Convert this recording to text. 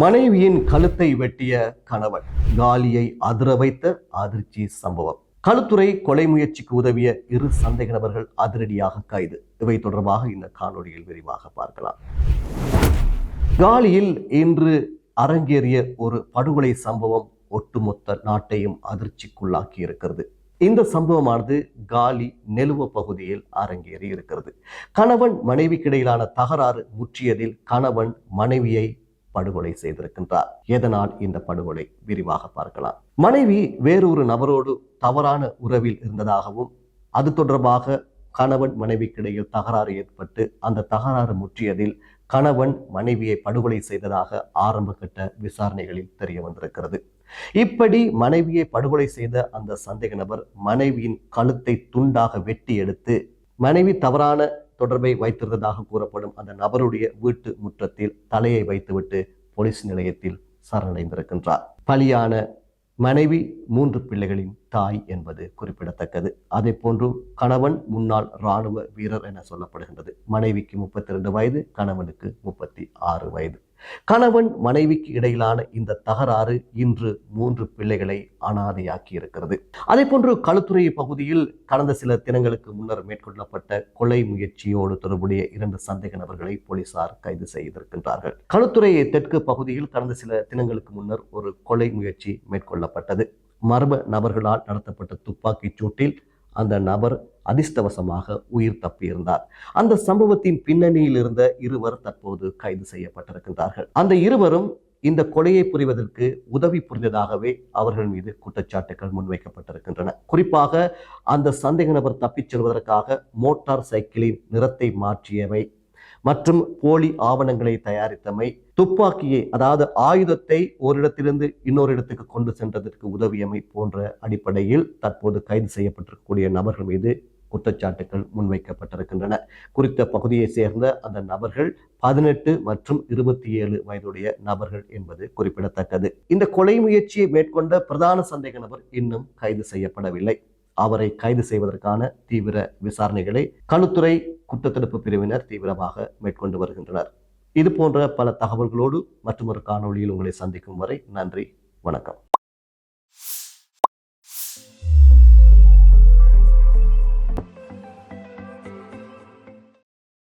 மனைவியின் கழுத்தை வெட்டிய கணவன் காலியை அதிர வைத்த அதிர்ச்சி சம்பவம். களுத்துறை கொலை முயற்சிக்கு உதவிய இரு சந்தேக நபர்கள் அதிரடியாக கைது. இவை தொடர்பாக இந்த காணொளியில் விரிவாக பார்க்கலாம். காலியில் இன்று அரங்கேறிய ஒரு படுகொலை சம்பவம் ஒட்டுமொத்த நாட்டையும் அதிர்ச்சிக்குள்ளாக்கி இருக்கிறது. இந்த சம்பவமானது காலி நெலுவ பகுதியில் அரங்கேறி இருக்கிறது. கணவன் மனைவிக்கிடையிலான தகராறு முற்றியதில் கணவன் மனைவியை படுகொலை செய்திருக்கின்றார். எதனால் இந்த படுகொலை? விரிவாக பார்க்கலாம். மனைவி வேறொரு நபரோடு தவறான உறவில் இருந்ததாகவும் அது தொடர்பாக கணவன் மனைவிக்கிடையில் தகராறு ஏற்பட்டு அந்த தகராறு முற்றியதில் கணவன் மனைவியை படுகொலை செய்ததாக ஆரம்ப கட்ட விசாரணைகளில் தெரிய வந்திருக்கிறது. இப்படி மனைவியை படுகொலை செய்த அந்த சந்தேக நபர் மனைவியின் கழுத்தை துண்டாக வெட்டி எடுத்து மனைவி தவறான தொடர்பை வைத்திருந்ததாக கூறப்படும் அந்த நபருடைய வீட்டு முற்றத்தில் தலையை வைத்துவிட்டு போலீஸ் நிலையத்தில் சரணடைந்திருக்கின்றார். பலியான மனைவி மூன்று பிள்ளைகளின் தாய் என்பது குறிப்பிடத்தக்கது. அதே போன்று கணவன் முன்னாள் இராணுவ வீரர் என சொல்லப்படுகின்றது. மனைவிக்கு முப்பத்தி ரெண்டு வயது கணவனுக்கு முப்பத்தி ஆறு வயது. கணவன் மனைவிக்கு இடையிலான இந்த தகராறு இன்று மூன்று பிள்ளைகளை அனாதையாக்கி இருக்கிறது அதே போன்று களுத்துறை பகுதியில் கடந்த சில தினங்களுக்கு முன்னர் மேற்கொள்ளப்பட்ட கொலை முயற்சியோடு தொடர்புடைய இரண்டு சந்தேக நபர்களை போலீசார் கைது செய்திருக்கின்றார்கள். களுத்துறை தெற்கு பகுதியில் கடந்த சில தினங்களுக்கு முன்னர் ஒரு கொலை முயற்சி மேற்கொள்ளப்பட்டது. மர்ம நபர்களால் நடத்தப்பட்ட துப்பாக்கிச் சூட்டில் அந்த நபர் அதிர்ஷ்டவசமாக உயிர் தப்பியிருந்தார். அந்த சம்பவத்தின் பின்னணியில் இருந்த இருவர் தற்போது கைது செய்யப்பட்டிருக்கின்றார்கள். அந்த இருவரும் இந்த கொலையை புரிவதற்கு உதவி புரிந்ததாகவே அவர்கள் மீது குற்றச்சாட்டுகள் முன்வைக்கப்பட்டிருக்கின்றன. குறிப்பாக அந்த சந்தேக நபர் தப்பிச் செல்வதற்காக மோட்டார் சைக்கிளின் நிறத்தை மாற்றியவை மற்றும் போலி ஆவணங்களை தயாரித்தமை துப்பாக்கியை அதாவது ஆயுதத்தை ஓரிடத்திலிருந்து இன்னொரு இடத்துக்கு கொண்டு சென்றதற்கு உதவியமை போன்ற அடிப்படையில் தற்போது கைது செய்யப்பட்டிருக்கக்கூடிய நபர்கள் மீது குற்றச்சாட்டுகள் முன்வைக்கப்பட்டிருக்கின்றன. குறித்த பகுதியை சேர்ந்த அந்த நபர்கள் பதினெட்டு மற்றும் இருபத்தி ஏழு வயதுடைய நபர்கள் என்பது குறிப்பிடத்தக்கது. இந்த கொலை முயற்சியை மேற்கொண்ட பிரதான சந்தேக நபர் இன்னும் கைது செய்யப்படவில்லை. அவரை கைது செய்வதற்கான தீவிர விசாரணைகளை கணுத்துறை குற்றத்தடுப்பு பிரிவினர் தீவிரமாக மேற்கொண்டு வருகின்றனர். இது போன்ற பல தகவல்களோடு மற்றொரு காணொளியில் உங்களை சந்திக்கும் வரை நன்றி வணக்கம்.